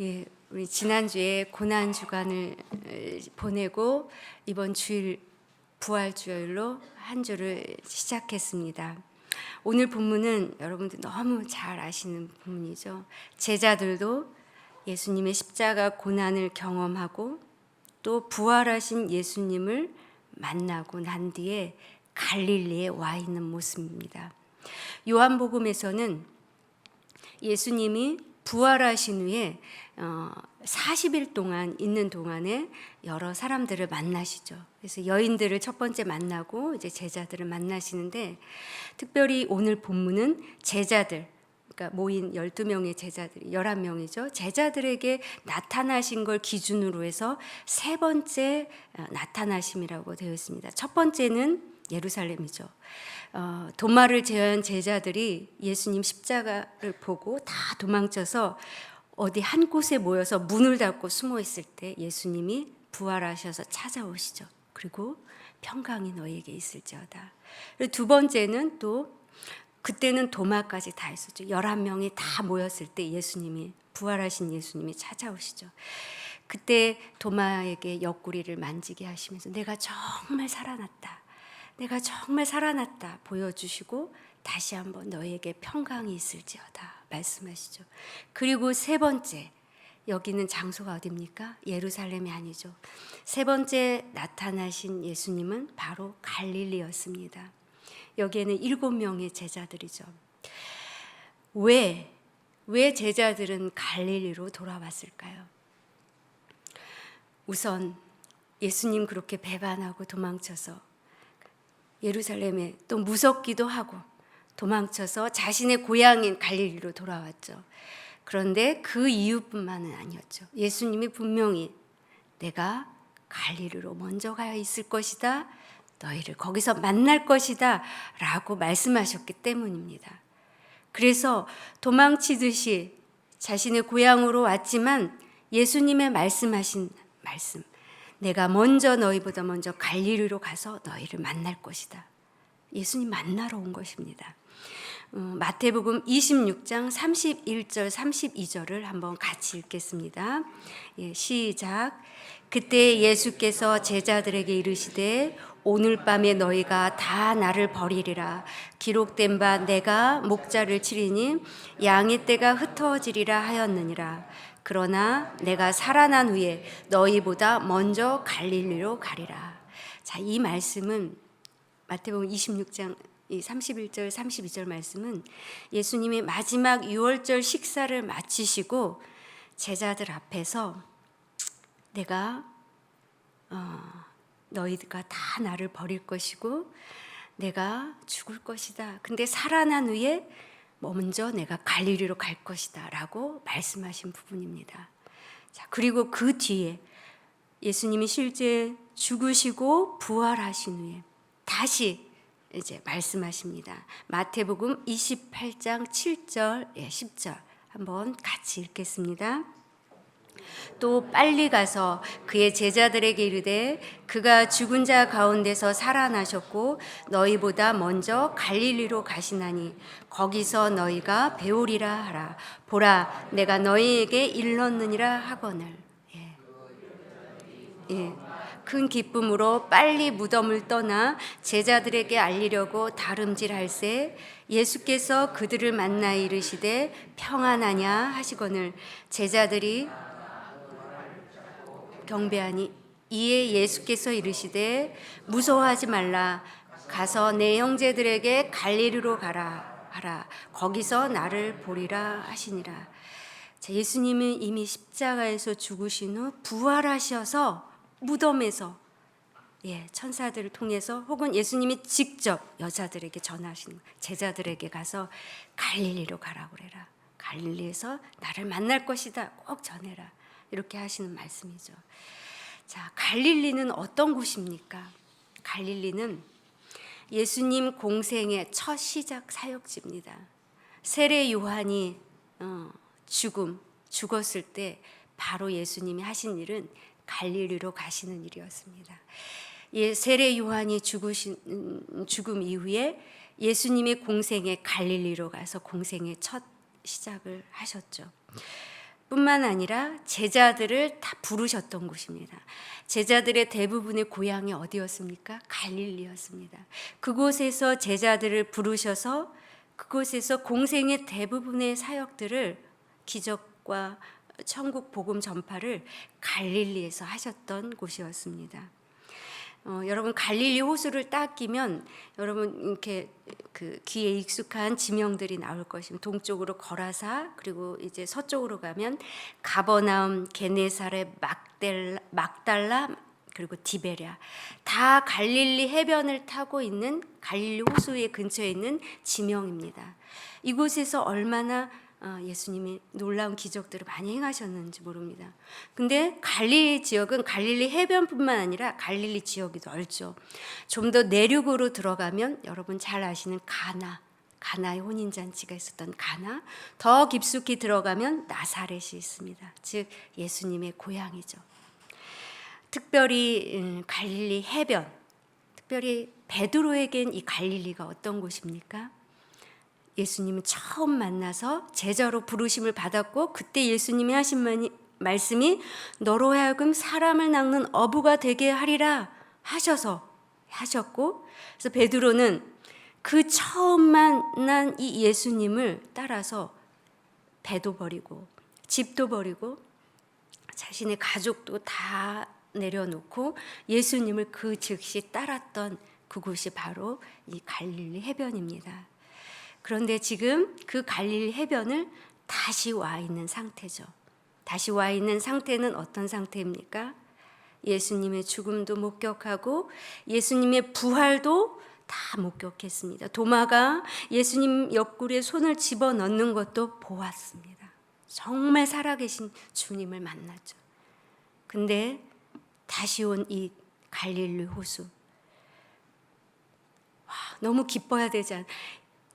예, 우리 지난주에 고난 주간을 에, 보내고 이번 주일 부활 주일로 한 주를 시작했습니다. 오늘 본문은 여러분들 너무 잘 아시는 본문이죠. 제자들도 예수님의 십자가 고난을 경험하고 또 부활하신 예수님을 만나고 난 뒤에 갈릴리에 와 있는 모습입니다. 요한복음에서는 예수님이 부활하신 후에 어, 40일 동안 있는 동안에 여러 사람들을 만나시죠. 그래서 여인들을 첫 번째 만나고 이제 제자들을 만나시는데 특별히 오늘 본문은 제자들 그러니까 모인 12명의 제자들, 11명이죠. 제자들에게 나타나신 걸 기준으로 해서 세 번째 어, 나타나심이라고 되어 있습니다. 첫 번째는 예루살렘이죠. 어, 도마를 제한 제자들이 예수님 십자가를 보고 다 도망쳐서 어디 한 곳에 모여서 문을 닫고 숨어 있을 때 예수님이 부활하셔서 찾아오시죠. 그리고 평강이 너에게 있을지어다. 그리고 두 번째는 또 그때는 도마까지 다 있었죠. 11명이 다 모였을 때 예수님이 부활하신 예수님이 찾아오시죠. 그때 도마에게 옆구리를 만지게 하시면서 내가 정말 살아났다. 내가 정말 살아났다 보여주시고 다시 한번 너에게 평강이 있을지어다 말씀하시죠. 그리고 세 번째 여기는 장소가 어디입니까? 예루살렘이 아니죠. 세 번째 나타나신 예수님은 바로 갈릴리였습니다. 여기에는 일곱 명의 제자들이죠. 왜, 왜 제자들은 갈릴리로 돌아왔을까요? 우선 예수님 그렇게 배반하고 도망쳐서 예루살렘에 또 무섭기도 하고 도망쳐서 자신의 고향인 갈릴리로 돌아왔죠. 그런데 그 이유뿐만은 아니었죠. 예수님이 분명히 내가 갈릴리로 먼저 가야 있을 것이다. 너희를 거기서 만날 것이다. 라고 말씀하셨기 때문입니다. 그래서 도망치듯이 자신의 고향으로 왔지만 예수님의 말씀하신 말씀, 내가 먼저 너희보다 먼저 갈릴리로 가서 너희를 만날 것이다. 예수님 만나러 온 것입니다. 어, 마태복음 26장 31절 32절을 한번 같이 읽겠습니다. 예, 시작. 그때 예수께서 제자들에게 이르시되 오늘 밤에 너희가 다 나를 버리리라 기록된 바 내가 목자를 치리니 양의 떼가 흩어지리라 하였느니라 그러나 내가 살아난 후에 너희보다 먼저 갈릴리로 가리라 자 이 말씀은 마태복음 26장 이 31절 32절 말씀은 예수님이 마지막 6월절 식사를 마치시고 제자들 앞에서 내가 어, 너희가 다 나를 버릴 것이고 내가 죽을 것이다. 근데 살아난 후에 먼저 내가 갈릴리로 갈 것이다라고 말씀하신 부분입니다. 자, 그리고 그 뒤에 예수님이 실제 죽으시고 부활하신 후에 다시 이제 말씀하십니다. 마태복음 28장 7절, 10절 한번 같이 읽겠습니다. 또 빨리 가서 그의 제자들에게 이르되 그가 죽은 자 가운데서 살아나셨고 너희보다 먼저 갈릴리로 가시나니 거기서 너희가 배우리라 하라 보라 내가 너희에게 일렀느니라 하거늘 예. 예. 큰 기쁨으로 빨리 무덤을 떠나 제자들에게 알리려고 다름질할새 예수께서 그들을 만나 이르시되 평안하냐 하시거늘 제자들이 경배하니 이에 예수께서 이르시되 무서워하지 말라. 가서 내 형제들에게 갈릴리로 가라 하라. 거기서 나를 보리라 하시니라. 자, 예수님은 이미 십자가에서 죽으신 후 부활하셔서 무덤에서 예, 천사들을 통해서 혹은 예수님이 직접 여자들에게 전하신 제자들에게 가서 갈릴리로 가라고 그래라. 갈릴리에서 나를 만날 것이다. 꼭 전해라. 이렇게 하시는 말씀이죠. 자, 갈릴리는 어떤 곳입니까? 갈릴리는 예수님 공생의 첫 시작 사역지입니다. 세례 요한이 어, 죽음 죽었을 때 바로 예수님이 하신 일은 갈릴리로 가시는 일이었습니다. 예, 세례 요한이 죽으신 음, 죽음 이후에 예수님의 공생의 갈릴리로 가서 공생의 첫 시작을 하셨죠. 뿐만 아니라 제자들을 다 부르셨던 곳입니다. 제자들의 대부분의 고향이 어디였습니까? 갈릴리였습니다. 그곳에서 제자들을 부르셔서 그곳에서 공생의 대부분의 사역들을 기적과 천국 복음 전파를 갈릴리에서 하셨던 곳이었습니다. 어, 여러분 갈릴리 호수를 딱 끼면 여러분 이렇게 그 귀에 익숙한 지명들이 나올 것입니다. 동쪽으로 거라사 그리고 이제 서쪽으로 가면 가버나움, 게네사렛, 막델라, 막달라 그리고 디베랴 다 갈릴리 해변을 타고 있는 갈릴리 호수의 근처에 있는 지명입니다. 이곳에서 얼마나 어, 예수님이 놀라운 기적들을 많이 행하셨는지 모릅니다. 근데 갈릴리 지역은 갈릴리 해변뿐만 아니라 갈릴리 지역이 넓죠. 좀 더 내륙으로 들어가면 여러분 잘 아시는 가나, 가나의 혼인 잔치가 있었던 가나, 더 깊숙이 들어가면 나사렛이 있습니다. 즉 예수님의 고향이죠. 특별히 음, 갈릴리 해변, 특별히 베드로에겐 이 갈릴리가 어떤 곳입니까? 예수님은 처음 만나서 제자로 부르심을 받았고 그때 예수님이 하신 말씀이 너로 하여금 사람을 낚는 어부가 되게 하리라 하셔서 하셨고 그래서 베드로는 그 처음 만난 이 예수님을 따라서 배도 버리고 집도 버리고 자신의 가족도 다 내려놓고 예수님을 그 즉시 따랐던 그곳이 바로 이 갈릴리 해변입니다. 그런데 지금 그 갈릴 해변을 다시 와 있는 상태죠. 다시 와 있는 상태는 어떤 상태입니까? 예수님의 죽음도 목격하고 예수님의 부활도 다 목격했습니다. 도마가 예수님 옆구리에 손을 집어 넣는 것도 보았습니다. 정말 살아계신 주님을 만났죠. 근데 다시 온 이 갈릴리 호수. 와, 너무 기뻐야 되지 않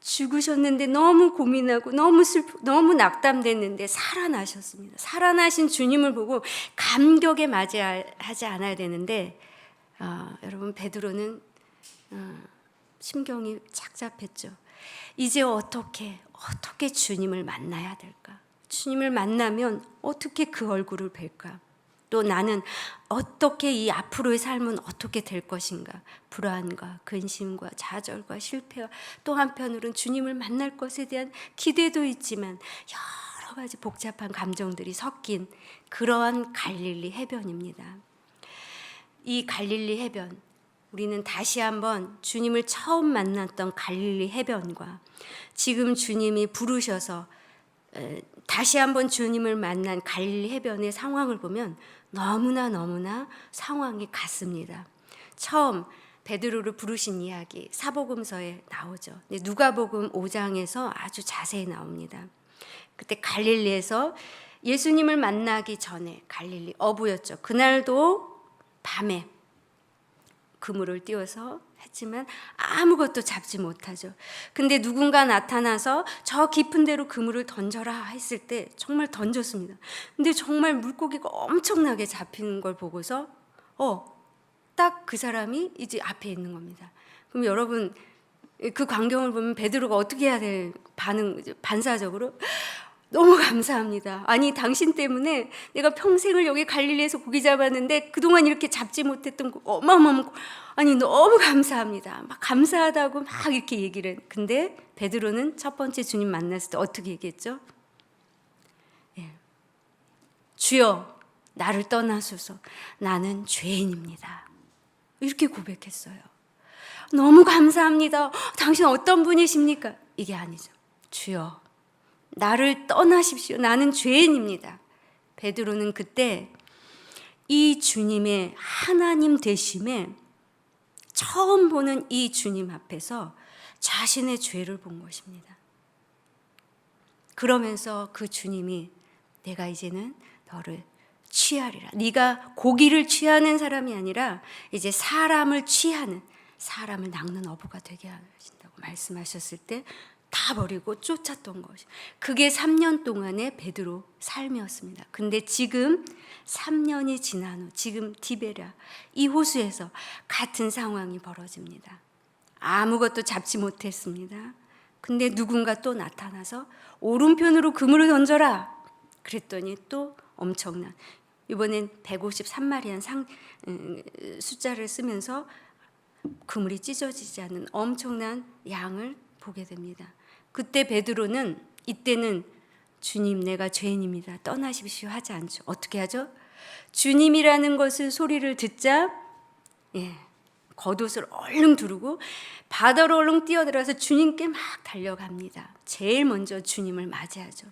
죽으셨는데 너무 고민하고 너무 슬프, 너무 낙담됐는데 살아나셨습니다. 살아나신 주님을 보고 감격에 맞이하지 않아야 되는데 어, 여러분 베드로는 어, 심경이 착잡했죠. 이제 어떻게 어떻게 주님을 만나야 될까? 주님을 만나면 어떻게 그 얼굴을 뵐까? 또 나는 어떻게 이 앞으로의 삶은 어떻게 될 것인가? 불안과 근심과 좌절과 실패와 또 한편으로는 주님을 만날 것에 대한 기대도 있지만 여러 가지 복잡한 감정들이 섞인 그러한 갈릴리 해변입니다. 이 갈릴리 해변 우리는 다시 한번 주님을 처음 만났던 갈릴리 해변과 지금 주님이 부르셔서 다시 한번 주님을 만난 갈릴리 해변의 상황을 보면 너무나 너무나 상황이 같습니다. 처음 베드로를 부르신 이야기 사복음서에 나오죠. 누가복음 5장에서 아주 자세히 나옵니다. 그때 갈릴리에서 예수님을 만나기 전에 갈릴리 어부였죠. 그날도 밤에 그물을 띄워서 했지만 아무것도 잡지 못하죠. 근데 누군가 나타나서 저 깊은 데로 그물을 던져라 했을 때 정말 던졌습니다. 근데 정말 물고기가 엄청나게 잡히는 걸 보고서 어, 딱 그 사람이 이제 앞에 있는 겁니다. 그럼 여러분 그 광경을 보면 베드로가 어떻게 해야 될 반응 반사적으로 너무 감사합니다. 아니 당신 때문에 내가 평생을 여기 갈릴리에서 고기 잡았는데 그동안 이렇게 잡지 못했던 어마어마한 아니 너무 감사합니다. 막 감사하다고 막 이렇게 얘기를. 근데 베드로는 첫 번째 주님 만났을 때 어떻게 얘기했죠? 예. 주여 나를 떠나소서 나는 죄인입니다. 이렇게 고백했어요. 너무 감사합니다. 당신 어떤 분이십니까? 이게 아니죠. 주여 나를 떠나십시오. 나는 죄인입니다. 베드로는 그때 이 주님의 하나님 되심에 처음 보는 이 주님 앞에서 자신의 죄를 본 것입니다. 그러면서 그 주님이 내가 이제는 너를 취하리라. 네가 고기를 취하는 사람이 아니라 이제 사람을 취하는 사람을 낚는 어부가 되게 하신다고 말씀하셨을 때 다 버리고 쫓았던 것이. 그게 3년 동안의 베드로 삶이었습니다. 근데 지금 3년이 지난 후 지금 디베라 이 호수에서 같은 상황이 벌어집니다. 아무것도 잡지 못했습니다. 근데 누군가 또 나타나서 오른편으로 그물을 던져라. 그랬더니 또 엄청난 이번엔 153마리한 상 음, 숫자를 쓰면서 그물이 찢어지지 않는 엄청난 양을 보게 됩니다. 그때 베드로는 이때는 주님 내가 죄인입니다. 떠나십시오 하지 않죠. 어떻게 하죠? 주님이라는 것을 소리를 듣자 예. 겉옷을 얼른 두르고 바다로 얼른 뛰어들어서 주님께 막 달려갑니다. 제일 먼저 주님을 맞이하죠.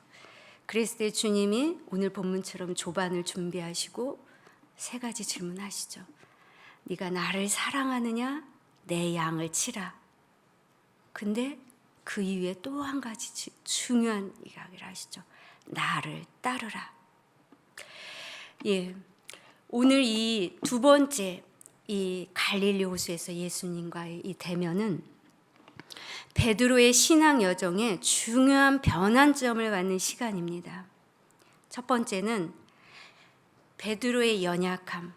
그랬을 때 주님이 오늘 본문처럼 조반을 준비하시고 세 가지 질문하시죠. 네가 나를 사랑하느냐? 내 양을 치라. 근데 그 이후에 또 한 가지 주- 중요한 이야기를 하시죠. 나를 따르라. 예. 오늘 이 두 번째 이 갈릴리 호수에서 예수님과의 이 대면은 베드로의 신앙 여정에 중요한 변환점을 갖는 시간입니다. 첫 번째는 베드로의 연약함.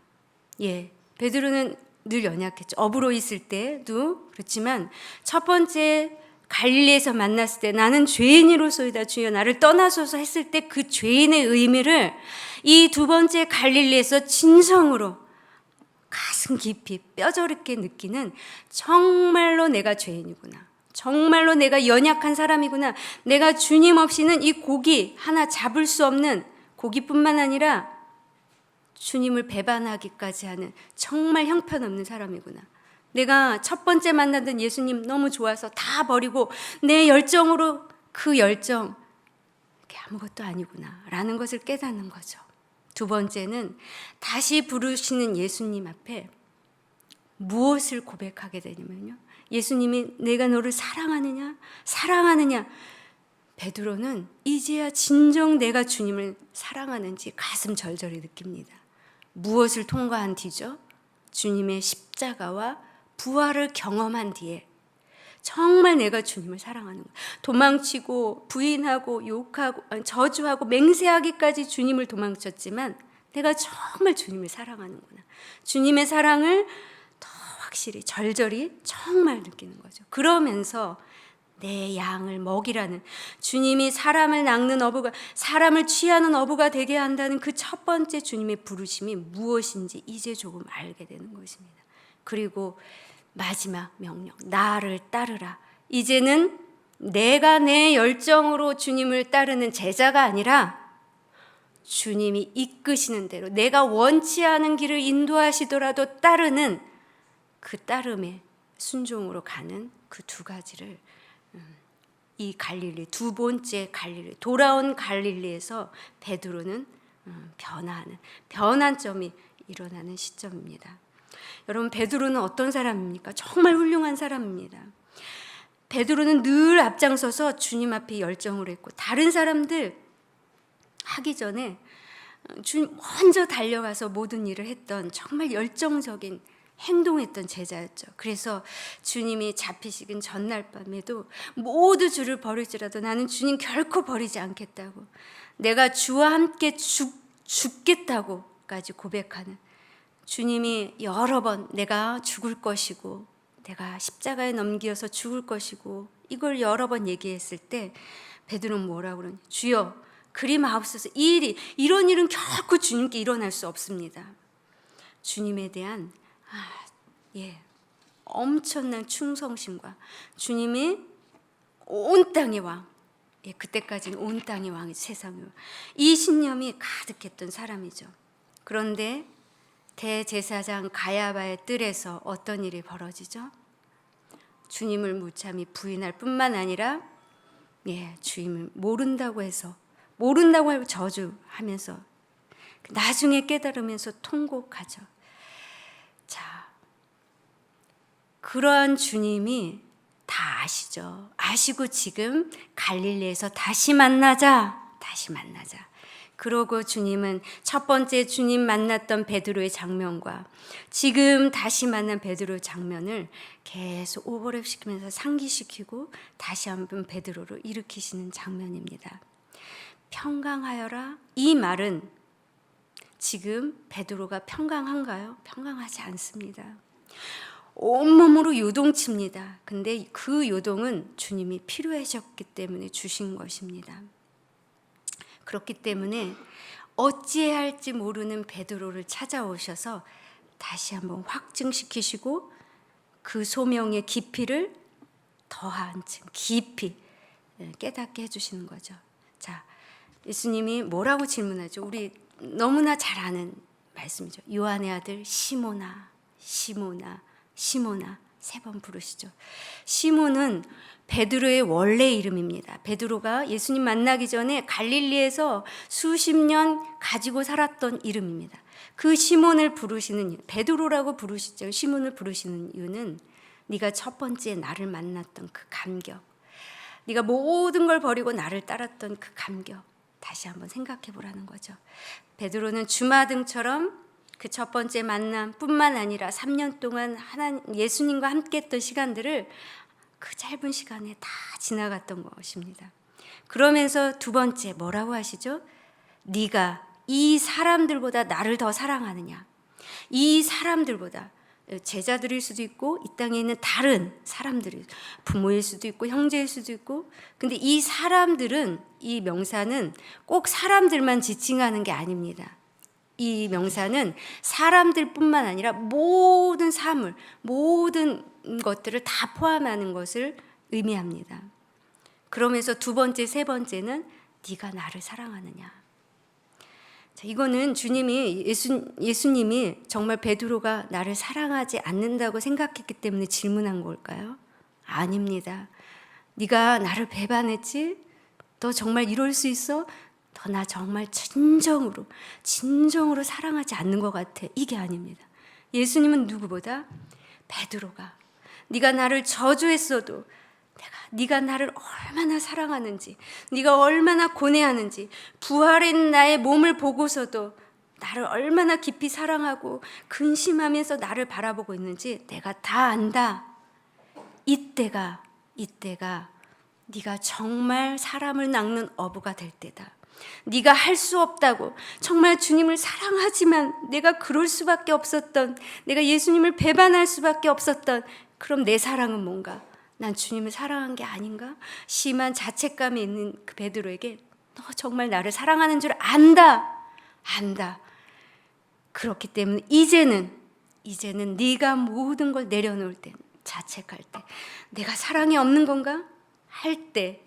예. 베드로는 늘 연약했죠. 어부로 있을 때도 그렇지만 첫 번째 갈릴리에서 만났을 때 나는 죄인이로소이다 주여 나를 떠나소서 했을 때 그 죄인의 의미를 이 두 번째 갈릴리에서 진성으로 가슴 깊이 뼈저리게 느끼는 정말로 내가 죄인이구나. 정말로 내가 연약한 사람이구나. 내가 주님 없이는 이 고기 하나 잡을 수 없는 고기뿐만 아니라 주님을 배반하기까지 하는 정말 형편없는 사람이구나. 내가 첫 번째 만났던 예수님 너무 좋아서 다 버리고 내 열정으로 그 열정 그게 아무것도 아니구나 라는 것을 깨닫는 거죠. 두 번째는 다시 부르시는 예수님 앞에 무엇을 고백하게 되냐면요. 예수님이 내가 너를 사랑하느냐? 사랑하느냐? 베드로는 이제야 진정 내가 주님을 사랑하는지 가슴 절절히 느낍니다. 무엇을 통과한 뒤죠? 주님의 십자가와 부활을 경험한 뒤에 정말 내가 주님을 사랑하는 거야. 도망치고 부인하고 욕하고 저주하고 맹세하기까지 주님을 도망쳤지만 내가 정말 주님을 사랑하는구나. 주님의 사랑을 더 확실히 절절히 정말 느끼는 거죠. 그러면서 내 양을 먹이라는 주님이 사람을 낚는 어부가 사람을 취하는 어부가 되게 한다는 그 첫 번째 주님의 부르심이 무엇인지 이제 조금 알게 되는 것입니다. 그리고 마지막 명령 나를 따르라. 이제는 내가 내 열정으로 주님을 따르는 제자가 아니라 주님이 이끄시는 대로 내가 원치 않은 길을 인도하시더라도 따르는 그 따름의 순종으로 가는 그 두 가지를 음, 이 갈릴리 두 번째 갈릴리 돌아온 갈릴리에서 베드로는 음, 변화하는 변환점이 일어나는 시점입니다. 여러분 베드로는 어떤 사람입니까? 정말 훌륭한 사람입니다. 베드로는 늘 앞장서서 주님 앞에 열정을 했고 다른 사람들 하기 전에 주님 먼저 달려가서 모든 일을 했던 정말 열정적인 행동했던 제자였죠. 그래서 주님이 잡히시긴 전날 밤에도 모두 주를 버릴지라도 나는 주님 결코 버리지 않겠다고 내가 주와 함께 죽, 죽겠다고까지 고백하는 주님이 여러 번 내가 죽을 것이고 내가 십자가에 넘기어서 죽을 것이고 이걸 여러 번 얘기했을 때 베드로는 뭐라고 그러냐 주여 그리 마옵소서 이 일이 이런 일은 결코 주님께 일어날 수 없습니다. 주님에 대한 아, 예 엄청난 충성심과 주님이 온 땅의 왕 예, 그때까지는 온 땅의 왕이 세상의 왕. 이 신념이 가득했던 사람이죠. 그런데 대제사장 가야바의 뜰에서 어떤 일이 벌어지죠? 주님을 무참히 부인할 뿐만 아니라 예, 주님을 모른다고 해서 모른다고 하고 저주하면서 나중에 깨달으면서 통곡하죠. 자, 그러한 주님이 다 아시죠. 아시고 지금 갈릴리에서 다시 만나자, 다시 만나자. 그러고 주님은 첫 번째 주님 만났던 베드로의 장면과 지금 다시 만난 베드로의 장면을 계속 오버랩 시키면서 상기시키고 다시 한번 베드로를 일으키시는 장면입니다. 평강하여라. 이 말은 지금 베드로가 평강한가요? 평강하지 않습니다. 온몸으로 요동칩니다. 근데 그 요동은 주님이 필요하셨기 때문에 주신 것입니다. 그렇기 때문에 어찌해야 할지 모르는 베드로를 찾아오셔서 다시 한번 확증시키시고 그 소명의 깊이를 더한 층 깊이 예, 깨닫게 해주시는 거죠. 자, 예수님이 뭐라고 질문하죠? 우리 너무나 잘 아는 말씀이죠. 요한의 아들 시모나, 시모나, 시모나 세 번 부르시죠. 시몬은 베드로의 원래 이름입니다. 베드로가 예수님 만나기 전에 갈릴리에서 수십 년 가지고 살았던 이름입니다. 그 시몬을 부르시는 베드로라고 부르시죠. 시몬을 부르시는 이유는 네가 첫 번째 나를 만났던 그 감격, 네가 모든 걸 버리고 나를 따랐던 그 감격 다시 한번 생각해 보라는 거죠. 베드로는 주마등처럼 그 첫 번째 만남뿐만 아니라 3년 동안 하나 예수님과 함께 했던 시간들을 그 짧은 시간에 다 지나갔던 것입니다. 그러면서 두 번째 뭐라고 하시죠? 네가 이 사람들보다 나를 더 사랑하느냐? 이 사람들보다 제자들일 수도 있고 이 땅에 있는 다른 사람들이 부모일 수도 있고 형제일 수도 있고 근데 이 사람들은 이 명사는 꼭 사람들만 지칭하는 게 아닙니다. 이 명사는 사람들뿐만 아니라 모든 사물, 모든 것들을 다 포함하는 것을 의미합니다. 그러면서 두 번째, 세 번째는 네가 나를 사랑하느냐. 자, 이거는 주님이 예수, 예수님이 정말 베드로가 나를 사랑하지 않는다고 생각했기 때문에 질문한 걸까요? 아닙니다. 네가 나를 배반했지? 너 정말 이럴 수 있어? 너 나 정말 진정으로 진정으로 사랑하지 않는 것 같아. 이게 아닙니다. 예수님은 누구보다 베드로가 네가 나를 저주했어도 내가 네가 나를 얼마나 사랑하는지, 네가 얼마나 고뇌하는지, 부활인 나의 몸을 보고서도 나를 얼마나 깊이 사랑하고 근심하면서 나를 바라보고 있는지 내가 다 안다. 이때가 이때가 네가 정말 사람을 낚는 어부가 될 때다. 네가 할 수 없다고 정말 주님을 사랑하지만 내가 그럴 수밖에 없었던 내가 예수님을 배반할 수밖에 없었던 그럼 내 사랑은 뭔가? 난 주님을 사랑한 게 아닌가? 심한 자책감이 있는 그 베드로에게 너 정말 나를 사랑하는 줄 안다. 안다. 그렇기 때문에 이제는 이제는 네가 모든 걸 내려놓을 때 자책할 때 내가 사랑이 없는 건가? 할 때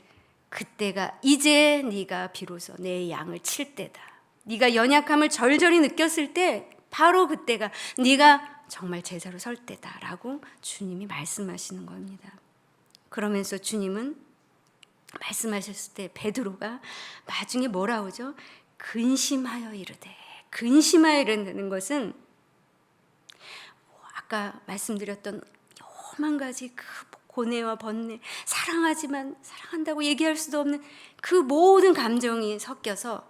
그때가 이제 네가 비로소 내 양을 칠 때다. 네가 연약함을 절절히 느꼈을 때 바로 그때가 네가 정말 제자로 설 때다라고 주님이 말씀하시는 겁니다. 그러면서 주님은 말씀하셨을 때 베드로가 나중에 뭐라 오죠? 근심하여 이르되 근심하여 이르는 것은 아까 말씀드렸던 여만 가지 그 고뇌와 번뇌 사랑하지만 사랑한다고 얘기할 수도 없는 그 모든 감정이 섞여서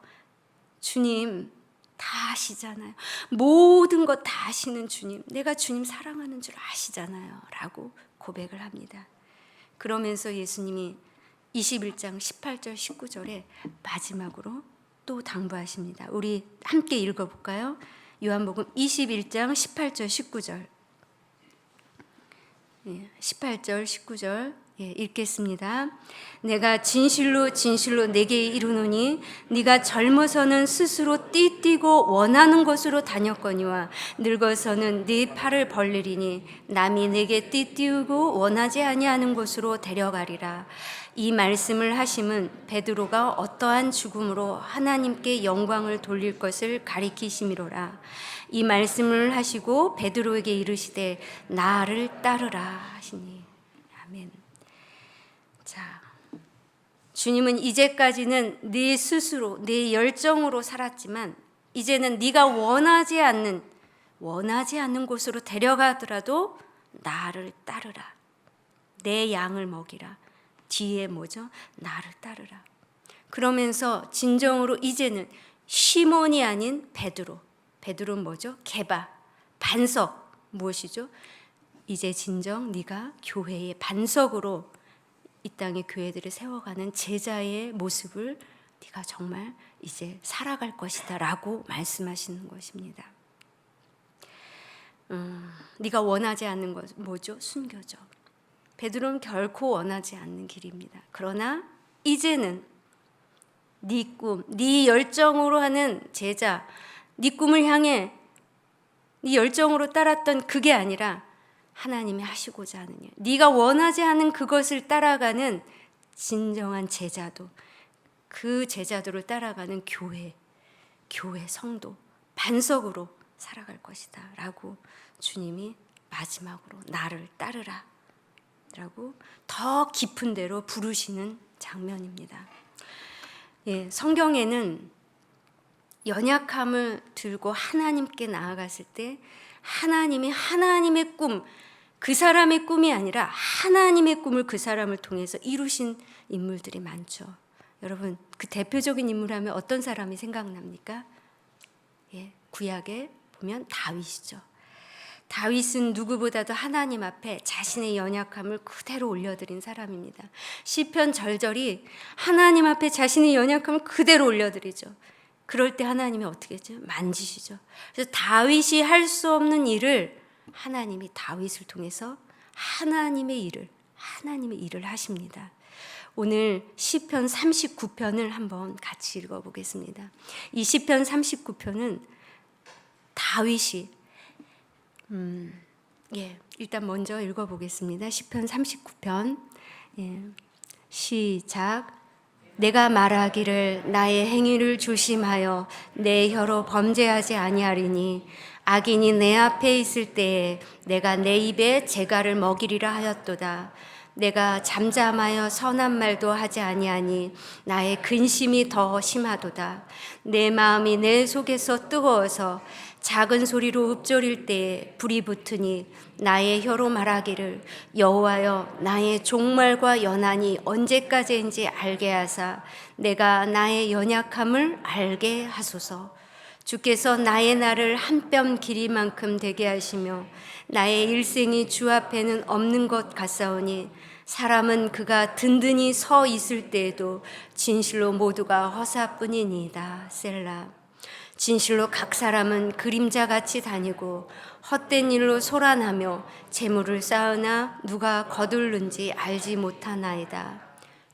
주님 다 아시잖아요. 모든 것 다 아시는 주님, 내가 주님 사랑하는 줄 아시잖아요. 라고 고백을 합니다. 그러면서 예수님이 21장 18절 19절에 마지막으로 또 당부하십니다. 우리 함께 읽어볼까요? 요한복음 21장 18절 19절 18절 19절 예, 읽겠습니다. 내가 진실로 진실로 내게 이르노니 네가 젊어서는 스스로 띠띠고 원하는 곳으로 다녔거니와 늙어서는 네 팔을 벌리리니 남이 내게 띠띠우고 원하지 아니하는 곳으로 데려가리라. 이 말씀을 하심은 베드로가 어떠한 죽음으로 하나님께 영광을 돌릴 것을 가리키심이로라. 이 말씀을 하시고 베드로에게 이르시되 나를 따르라 하시니 아멘. 자, 주님은 이제까지는 네 스스로 네 열정으로 살았지만 이제는 네가 원하지 않는 원하지 않는 곳으로 데려가더라도 나를 따르라. 내 양을 먹이라. 뒤에 뭐죠? 나를 따르라. 그러면서 진정으로 이제는 시몬이 아닌 베드로. 베드로는 뭐죠? 개바, 반석 무엇이죠? 이제 진정 네가 교회의 반석으로 이 땅의 교회들을 세워가는 제자의 모습을 네가 정말 이제 살아갈 것이다라고 말씀하시는 것입니다. 음, 네가 원하지 않는 것 뭐죠? 순교죠. 베드로는 결코 원하지 않는 길입니다. 그러나 이제는 네 꿈, 네 열정으로 하는 제자, 네 꿈을 향해 네 열정으로 따랐던 그게 아니라 하나님이 하시고자 하는 일. 네가 원하지 않은 그것을 따라가는 진정한 제자도 그 제자도를 따라가는 교회, 교회 성도 반석으로 살아갈 것이다라고 주님이 마지막으로 나를 따르라 라고 더 깊은 데로 부르시는 장면입니다. 예, 성경에는 연약함을 들고 하나님께 나아갔을 때 하나님이 하나님의 꿈, 그 사람의 꿈이 아니라 하나님의 꿈을 그 사람을 통해서 이루신 인물들이 많죠. 여러분, 그 대표적인 인물 하면 어떤 사람이 생각납니까? 예, 구약에 보면 다윗이죠. 다윗은 누구보다도 하나님 앞에 자신의 연약함을 그대로 올려드린 사람입니다. 시편 절절히 하나님 앞에 자신의 연약함을 그대로 올려드리죠. 그럴 때 하나님이 어떻게 했죠? 만지시죠. 그래서 다윗이 할 수 없는 일을 하나님이 다윗을 통해서 하나님의 일을 하나님의 일을 하십니다. 오늘 시편 39편을 한번 같이 읽어 보겠습니다. 이 시편 39편은 다윗이 음, 예, 일단 먼저 읽어 보겠습니다. 시편 39편. 예. 시작. 내가 말하기를 나의 행위를 조심하여 내 혀로 범죄하지 아니하리니 악인이 내 앞에 있을 때에 내가 내 입에 재갈을 먹이리라 하였도다. 내가 잠잠하여 선한 말도 하지 아니하니 나의 근심이 더 심하도다. 내 마음이 내 속에서 뜨거워서 작은 소리로 읊조릴 때에 불이 붙으니 나의 혀로 말하기를 여호와여 나의 종말과 연한이 언제까지인지 알게 하사 내가 나의 연약함을 알게 하소서. 주께서 나의 날을 한뼘 길이만큼 되게 하시며 나의 일생이 주 앞에는 없는 것 같사오니 사람은 그가 든든히 서 있을 때에도 진실로 모두가 허사뿐이니이다. 셀라. 진실로 각 사람은 그림자 같이 다니고 헛된 일로 소란하며 재물을 쌓으나 누가 거둘는지 알지 못하나이다.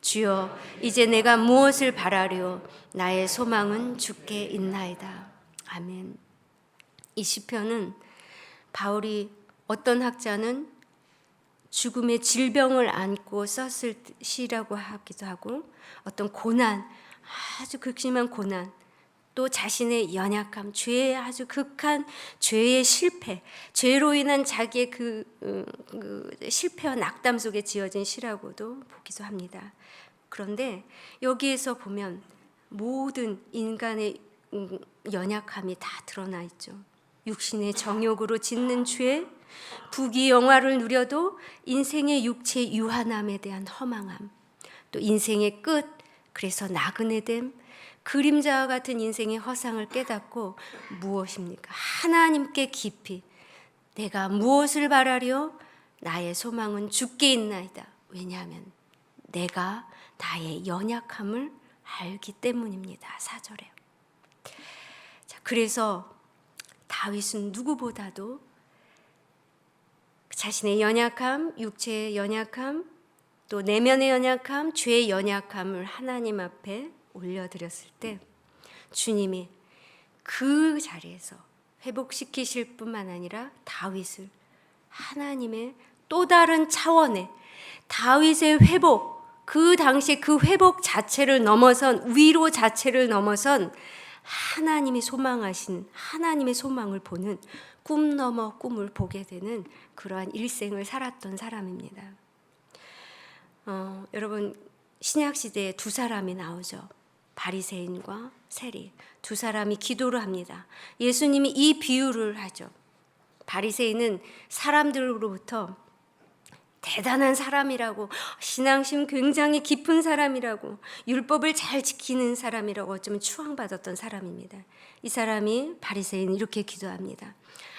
주여, 이제 내가 무엇을 바라려 나의 소망은 주께 있나이다. 아멘. 이 시편은 바울이 어떤 학자는 죽음의 질병을 안고 썼을 시라고 하기도 하고 어떤 고난, 아주 극심한 고난, 또 자신의 연약함, 죄의 아주 극한 죄의 실패, 죄로 인한 자기의 그, 음, 그 실패와 낙담 속에 지어진 시라고도 보기도 합니다. 그런데 여기에서 보면 모든 인간의 음, 연약함이 다 드러나 있죠. 육신의 정욕으로 짓는 죄, 부귀 영화를 누려도 인생의 육체 유한함에 대한 허망함, 또 인생의 끝, 그래서 나그네 됨, 그림자와 같은 인생의 허상을 깨닫고 무엇입니까? 하나님께 깊이 내가 무엇을 바라려? 나의 소망은 죽게 있나이다. 왜냐하면 내가 나의 연약함을 알기 때문입니다. 사절에. 자, 그래서 다윗은 누구보다도 자신의 연약함, 육체의 연약함, 또 내면의 연약함, 죄의 연약함을 하나님 앞에 올려드렸을 때 주님이 그 자리에서 회복시키실 뿐만 아니라 다윗을 하나님의 또 다른 차원의 다윗의 회복, 그 당시에 그 회복 자체를 넘어선 위로 자체를 넘어선 하나님이 소망하신 하나님의 소망을 보는 꿈 넘어 꿈을 보게 되는 그러한 일생을 살았던 사람입니다. 어, 여러분 신약 시대에 두 사람이 나오죠. 바리새인과 세리 두 사람이 기도를 합니다. 예수님이 이 비유를 하죠. 바리새인은 사람들로부터 대단한 사람이라고 신앙심 굉장히 깊은 사람이라고 율법을 잘 지키는 사람이라고 어쩌면 추앙받았던 사람입니다. 이 사람이 바리새인 이렇게 기도합니다.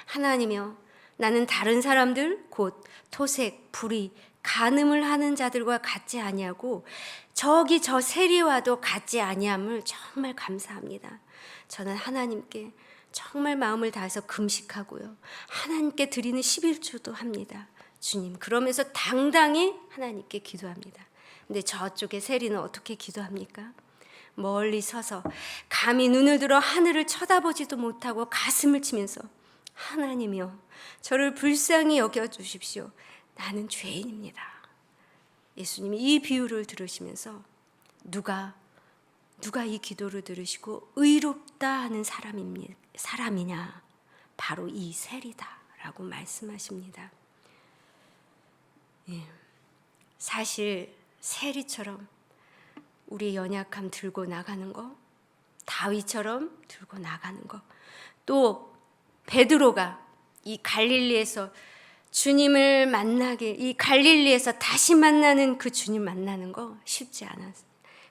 하나님여 나는 다른 사람들 곧 토색, 불의, 간음을 하는 자들과 같지 아니하고 저기 저 세리와도 같지 아니함을 정말 감사합니다. 저는 하나님께 정말 마음을 다해서 금식하고요. 하나님께 드리는 11조도 합니다. 주님. 그러면서 당당히 하나님께 기도합니다. 근데 저쪽에 세리는 어떻게 기도합니까? 멀리 서서 감히 눈을 들어 하늘을 쳐다보지도 못하고 가슴을 치면서 하나님이여 저를 불쌍히 여겨 주십시오. 나는 죄인입니다. 예수님이 이 비유를 들으시면서 누가 누가 이 기도를 들으시고 의롭다 하는 사람입니 사람이냐? 바로 이 셀이다라고 말씀하십니다. 예. 사실 세리처럼 우리의 연약함 들고 나가는 거, 다윗처럼 들고 나가는 거, 또 베드로가 이 갈릴리에서 주님을 만나게 이 갈릴리에서 다시 만나는 그 주님 만나는 거 쉽지 않았어요.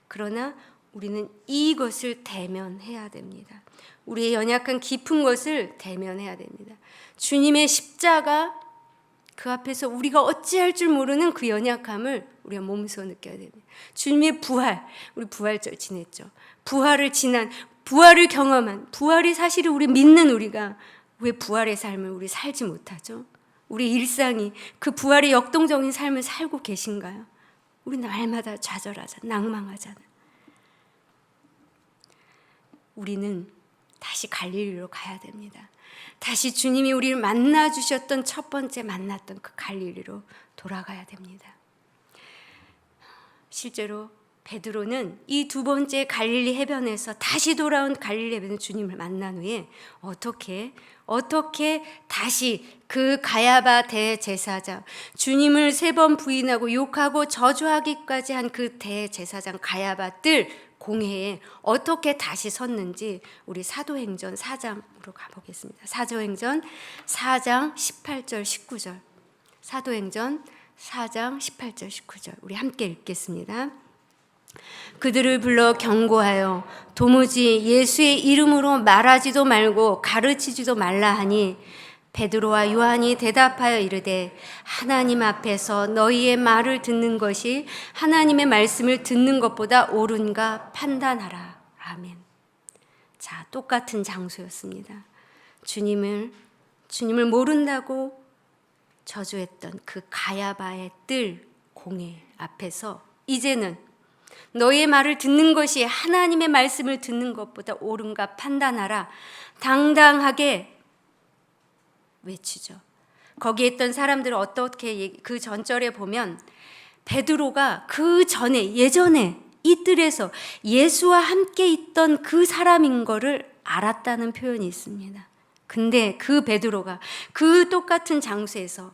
그러나 우리는 이것을 대면해야 됩니다. 우리의 연약한 깊은 것을 대면해야 됩니다. 주님의 십자가 그 앞에서 우리가 어찌할 줄 모르는 그 연약함을 우리가 몸소 느껴야 됩니다. 주님의 부활, 우리 부활절 지냈죠. 부활을 지난, 부활을 경험한, 부활이 사실은 우리 믿는 우리가 왜 부활의 삶을 우리 살지 못하죠? 우리 일상이 그 부활의 역동적인 삶을 살고 계신가요? 우리 날마다 좌절하잖아, 낭망하잖아. 우리는 다시 갈릴리로 가야 됩니다. 다시 주님이 우리를 만나 주셨던 첫 번째 만났던 그 갈릴리로 돌아가야 됩니다. 실제로 베드로는 이 두 번째 갈릴리 해변에서 다시 돌아온 갈릴리 해변에 주님을 만난 후에 어떻게 어떻게 다시 그 가야바 대제사장 주님을 세 번 부인하고 욕하고 저주하기까지 한 그 대제사장 가야바 뜰 공회에 어떻게 다시 섰는지 우리 사도행전 4장으로 가보겠습니다. 사도행전 4장 18절 19절 사도행전 4장 18절 19절 우리 함께 읽겠습니다. 그들을 불러 경고하여 도무지 예수의 이름으로 말하지도 말고 가르치지도 말라 하니 베드로와 요한이 대답하여 이르되 하나님 앞에서 너희의 말을 듣는 것이 하나님의 말씀을 듣는 것보다 옳은가 판단하라. 아멘. 자, 똑같은 장소였습니다. 주님을 주님을 모른다고 저주했던 그 가야바의 뜰 공회 앞에서 이제는 너의 말을 듣는 것이 하나님의 말씀을 듣는 것보다 옳은가 판단하라. 당당하게 외치죠. 거기에 있던 사람들은 어떻게 그 전절에 보면 베드로가 그 전에 예전에 이 뜰에서 예수와 함께 있던 그 사람인 거를 알았다는 표현이 있습니다. 근데 그 베드로가 그 똑같은 장소에서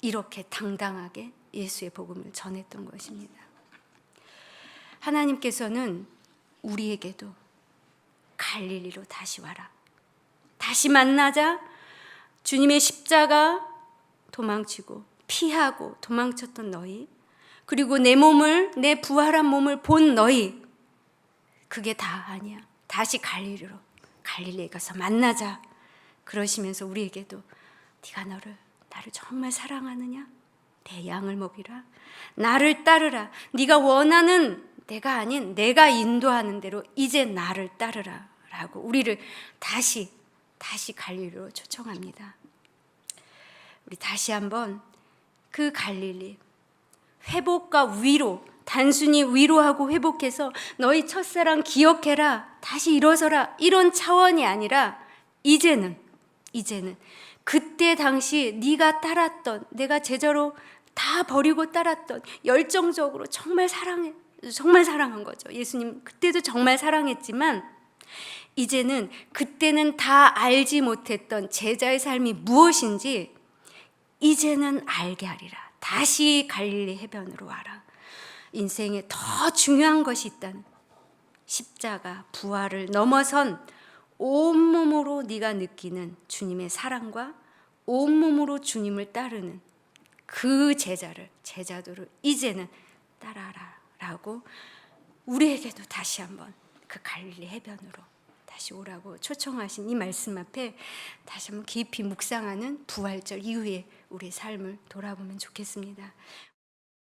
이렇게 당당하게 예수의 복음을 전했던 것입니다. 하나님께서는 우리에게도 갈릴리로 다시 와라. 다시 만나자 주님의 십자가 도망치고 피하고 도망쳤던 너희 그리고 내 몸을 내 부활한 몸을 본 너희 그게 다 아니야. 다시 갈릴리로 갈릴리에 가서 만나자. 그러시면서 우리에게도 네가 너를 나를 정말 사랑하느냐? 내 양을 먹이라. 나를 따르라. 네가 원하는 내가 아닌 내가 인도하는 대로 이제 나를 따르라라고 우리를 다시 다시 갈릴리로 초청합니다. 우리 다시 한번 그 갈릴리 회복과 위로 단순히 위로하고 회복해서 너희 첫사랑 기억해라 다시 일어서라 이런 차원이 아니라 이제는 이제는 그때 당시 네가 따랐던 내가 제자로 다 버리고 따랐던 열정적으로 정말 사랑해 정말 사랑한 거죠. 예수님 그때도 정말 사랑했지만 이제는 그때는 다 알지 못했던 제자의 삶이 무엇인지 이제는 알게 하리라. 다시 갈릴리 해변으로 와라. 인생에 더 중요한 것이 있다는 십자가 부활을 넘어선 온몸으로 네가 느끼는 주님의 사랑과 온몸으로 주님을 따르는 그 제자를 제자들을 이제는 따라라 라고 우리에게도 다시 한번 그 갈릴리 해변으로 다시 오라고 초청하신 이 말씀 앞에 다시 한번 깊이 묵상하는 부활절 이후에 우리 삶을 돌아보면 좋겠습니다.